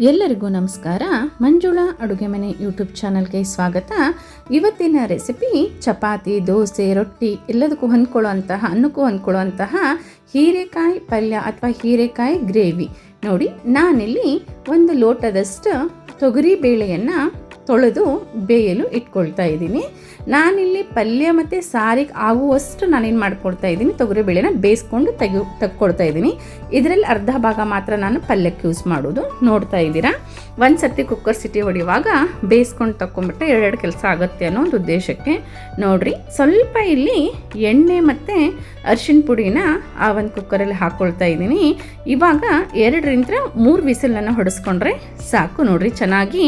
ಎಲ್ಲರಿಗೂ ನಮಸ್ಕಾರ. ಮಂಜುಳಾ ಅಡುಗೆ ಮನೆ ಯೂಟ್ಯೂಬ್ ಚಾನಲ್ಗೆ ಸ್ವಾಗತ. ಇವತ್ತಿನ ರೆಸಿಪಿ ಚಪಾತಿ, ದೋಸೆ, ರೊಟ್ಟಿ ಎಲ್ಲದಕ್ಕೂ ಹೊಂದ್ಕೊಳ್ಳುವಂತಹ, ಅನ್ನಕ್ಕೂ ಹೊಂದ್ಕೊಳ್ಳುವಂತಹ ಹೀರೆಕಾಯಿ ಪಲ್ಯ ಅಥವಾ ಹೀರೆಕಾಯಿ ಗ್ರೇವಿ. ನೋಡಿ, ನಾನಿಲ್ಲಿ ಒಂದು ಲೋಟದಷ್ಟು ತೊಗರಿ ಬೇಳೆಯನ್ನು ತೊಳೆದು ಬೇಯಲು ಇಟ್ಕೊಳ್ತಾ ಇದ್ದೀನಿ. ನಾನಿಲ್ಲಿ ಪಲ್ಯ ಮತ್ತು ಸಾರಿಗೆ ಆಗುವಷ್ಟು ನಾನೇನು ಮಾಡ್ಕೊಳ್ತಾ ಇದ್ದೀನಿ ತೊಗರಿಬೇಳೆನ ಬೇಯಿಸ್ಕೊಂಡು ತೆಗಿ ತಕ್ಕೊಳ್ತಾ ಇದ್ದೀನಿ. ಇದರಲ್ಲಿ ಅರ್ಧ ಭಾಗ ಮಾತ್ರ ನಾನು ಪಲ್ಯಕ್ಕೆ ಯೂಸ್ ಮಾಡೋದು ನೋಡ್ತಾ ಇದ್ದೀರಾ? ಒಂದು ಸರ್ತಿ ಕುಕ್ಕರ್ ಸಿಟಿ ಹೊಡೆಯುವಾಗ ಬೇಯಿಸ್ಕೊಂಡು ತಕ್ಕೊಂಬಿಟ್ರೆ ಎರಡೆರಡು ಕೆಲಸ ಆಗುತ್ತೆ ಅನ್ನೋ ಒಂದು ಉದ್ದೇಶಕ್ಕೆ. ನೋಡಿರಿ, ಸ್ವಲ್ಪ ಇಲ್ಲಿ ಎಣ್ಣೆ ಮತ್ತು ಅರಿಶಿನ ಪುಡಿನ ಆ ಒಂದು ಕುಕ್ಕರಲ್ಲಿ ಹಾಕ್ಕೊಳ್ತಾ ಇದ್ದೀನಿ. ಇವಾಗ ಎರಡರಿಂದ ಮೂರು ವಿಸಿಲನ್ನು ಹೊಡೆಸ್ಕೊಂಡ್ರೆ ಸಾಕು. ನೋಡಿರಿ, ಚೆನ್ನಾಗಿ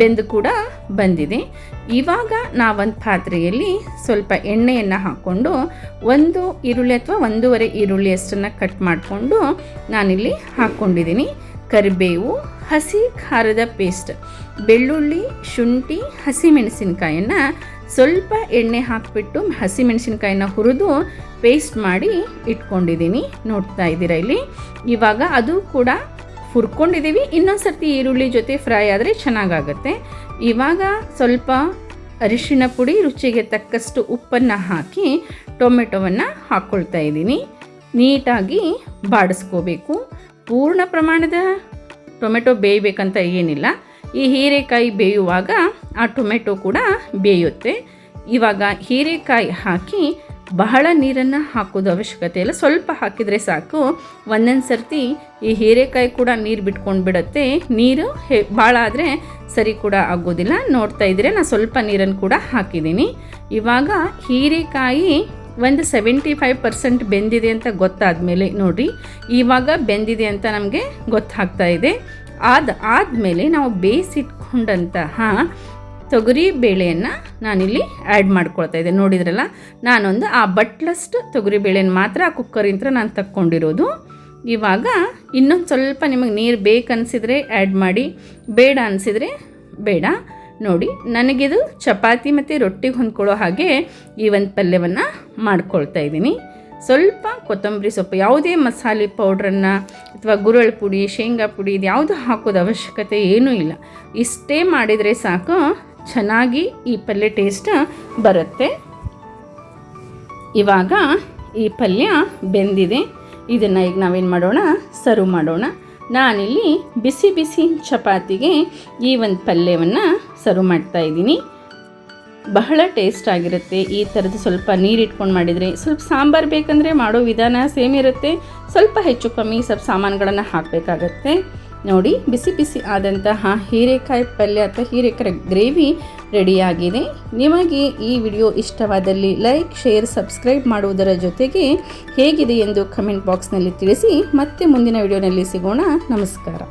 ಬೆಂದು ಕೂಡ ಬಂದಿದೆ. ಇವಾಗ ನಾವೊಂದು ಪಾತ್ರೆಯಲ್ಲಿ ಸ್ವಲ್ಪ ಎಣ್ಣೆಯನ್ನು ಹಾಕ್ಕೊಂಡು ಒಂದು ಈರುಳ್ಳಿ ಅಥವಾ ಒಂದೂವರೆ ಈರುಳ್ಳಿಯಷ್ಟನ್ನು ಕಟ್ ಮಾಡಿಕೊಂಡು ನಾನಿಲ್ಲಿ ಹಾಕ್ಕೊಂಡಿದ್ದೀನಿ ಕರಿಬೇವು, ಹಸಿ ಖಾರದ ಪೇಸ್ಟ್ ಬೆಳ್ಳುಳ್ಳಿ, ಶುಂಠಿ, ಹಸಿಮೆಣಸಿನ್ಕಾಯನ್ನು ಸ್ವಲ್ಪ ಎಣ್ಣೆ ಹಾಕಿಬಿಟ್ಟು ಹಸಿಮೆಣಸಿನ್ಕಾಯಿನ ಹುರಿದು ಪೇಸ್ಟ್ ಮಾಡಿ ಇಟ್ಕೊಂಡಿದ್ದೀನಿ. ನೋಡ್ತಾ ಇದ್ದೀರಾ ಇಲ್ಲಿ? ಇವಾಗ ಅದು ಕೂಡ ಹುರ್ಕೊಂಡಿದ್ದೀವಿ. ಇನ್ನೊಂದು ಸರ್ತಿ ಈರುಳ್ಳಿ ಜೊತೆ ಫ್ರೈ ಆದರೆ ಚೆನ್ನಾಗಾಗುತ್ತೆ. ಇವಾಗ ಸ್ವಲ್ಪ ಅರಿಶಿಣ ಪುಡಿ, ರುಚಿಗೆ ತಕ್ಕಷ್ಟು ಉಪ್ಪನ್ನು ಹಾಕಿ ಟೊಮೆಟೊವನ್ನು ಹಾಕ್ಕೊಳ್ತಾ ಇದ್ದೀನಿ. ನೀಟಾಗಿ ಬಾಡಿಸ್ಕೋಬೇಕು. ಪೂರ್ಣ ಪ್ರಮಾಣದ ಟೊಮೆಟೊ ಬೇಯಬೇಕಂತ ಏನಿಲ್ಲ. ಈ ಹೀರೆಕಾಯಿ ಬೇಯುವಾಗ ಆ ಟೊಮೆಟೊ ಕೂಡ ಬೇಯುತ್ತೆ. ಇವಾಗ ಹೀರೆಕಾಯಿ ಹಾಕಿ ಬಹಳ ನೀರನ್ನು ಹಾಕೋದು ಅವಶ್ಯಕತೆ ಇಲ್ಲ. ಸ್ವಲ್ಪ ಹಾಕಿದರೆ ಸಾಕು. ಒಂದೊಂದು ಸರ್ತಿ ಈ ಹೀರೆಕಾಯಿ ಕೂಡ ನೀರು ಬಿಟ್ಕೊಂಡು ಬಿಡುತ್ತೆ. ನೀರು ಹೇ ಭಾಳ ಆದರೆ ಸರಿ ಕೂಡ ಆಗೋದಿಲ್ಲ. ನೋಡ್ತಾ ಇದ್ದರೆ ನಾನು ಸ್ವಲ್ಪ ನೀರನ್ನು ಕೂಡ ಹಾಕಿದ್ದೀನಿ. ಇವಾಗ ಹೀರೆಕಾಯಿ ಒಂದು ಸೆವೆಂಟಿ ಫೈವ್ ಪರ್ಸೆಂಟ್ ಬೆಂದಿದೆ ಅಂತ ಗೊತ್ತಾದ ಮೇಲೆ ನೋಡಿ, ಇವಾಗ ಬೆಂದಿದೆ ಅಂತ ನಮಗೆ ಗೊತ್ತಾಗ್ತಾ ಇದೆ. ಆದ, ಆದಮೇಲೆ ನಾವು ಬೇಯಿಸಿಟ್ಕೊಂಡಂತಹ ತೊಗರಿ ಬೇಳೆಯನ್ನು ನಾನಿಲ್ಲಿ ಆ್ಯಡ್ ಮಾಡ್ಕೊಳ್ತಾ ಇದ್ದೆ. ನೋಡಿದ್ರಲ್ಲ, ನಾನೊಂದು ಆ ಬಟ್ಲಷ್ಟು ತೊಗರಿ ಬೇಳೆಯನ್ನು ಮಾತ್ರ ಆ ಕುಕ್ಕರಿಂದ ನಾನು ತಕ್ಕೊಂಡಿರೋದು. ಇವಾಗ ಇನ್ನೊಂದು ಸ್ವಲ್ಪ ನಿಮಗೆ ನೀರು ಬೇಕನ್ಸಿದ್ರೆ ಆ್ಯಡ್ ಮಾಡಿ, ಬೇಡ ಅನಿಸಿದರೆ ಬೇಡ. ನೋಡಿ, ನನಗಿದು ಚಪಾತಿ ಮತ್ತು ರೊಟ್ಟಿಗೆ ಹೊಂದ್ಕೊಳ್ಳೋ ಹಾಗೆ ಈ ಒಂದು ಪಲ್ಯವನ್ನು ಮಾಡ್ಕೊಳ್ತಾ ಇದ್ದೀನಿ. ಸ್ವಲ್ಪ ಕೊತ್ತಂಬರಿ ಸೊಪ್ಪು, ಯಾವುದೇ ಮಸಾಲೆ ಪೌಡ್ರನ್ನು ಅಥವಾ ಗುರಳ್ ಪುಡಿ, ಶೇಂಗಾ ಪುಡಿ ಇದು ಯಾವುದು ಹಾಕೋದು ಅವಶ್ಯಕತೆ ಏನೂ ಇಲ್ಲ. ಇಷ್ಟೇ ಮಾಡಿದರೆ ಸಾಕು. ಚೆನ್ನಾಗಿ ಈ ಪಲ್ಯ ಟೇಸ್ಟ್ ಬರುತ್ತೆ. ಇವಾಗ ಈ ಪಲ್ಯ ಬೆಂದಿದೆ. ಇದನ್ನು ಈಗ ನಾವೇನು ಮಾಡೋಣ? ಸರ್ವ್ ಮಾಡೋಣ. ನಾನಿಲ್ಲಿ ಬಿಸಿ ಬಿಸಿ ಚಪಾತಿಗೆ ಈ ಒಂದು ಪಲ್ಯವನ್ನು ಸರ್ವ್ ಮಾಡ್ತಾ ಇದ್ದೀನಿ. ಬಹಳ ಟೇಸ್ಟ್ ಆಗಿರುತ್ತೆ. ಈ ಥರದ್ದು ಸ್ವಲ್ಪ ನೀರಿಟ್ಕೊಂಡು ಮಾಡಿದರೆ ಸ್ವಲ್ಪ ಸಾಂಬಾರು ಬೇಕಂದರೆ ಮಾಡೋ ವಿಧಾನ ಸೇಮ್ ಇರುತ್ತೆ. ಸ್ವಲ್ಪ ಹೆಚ್ಚು ಕಮ್ಮಿ ಸ್ವಲ್ಪ ಸಾಮಾನುಗಳನ್ನು ಹಾಕಬೇಕಾಗತ್ತೆ. ನೋಡಿ, ಬಿಸಿ ಬಿಸಿ ಆದಂತಹ ಹೀರೆಕಾಯಿ ಪಲ್ಯ ಅಥವಾ ಹೀರೆಕಾಯಿ ಗ್ರೇವಿ ರೆಡಿಯಾಗಿದೆ. ನಿಮಗೆ ಈ ವಿಡಿಯೋ ಇಷ್ಟವಾದಲ್ಲಿ ಲೈಕ್, ಶೇರ್, ಸಬ್ಸ್ಕ್ರೈಬ್ ಮಾಡುವುದರ ಜೊತೆಗೆ ಹೇಗಿದೆ ಎಂದು ಕಮೆಂಟ್ ಬಾಕ್ಸ್ನಲ್ಲಿ ತಿಳಿಸಿ. ಮತ್ತೆ ಮುಂದಿನ ವಿಡಿಯೋನಲ್ಲಿ ಸಿಗೋಣ. ನಮಸ್ಕಾರ.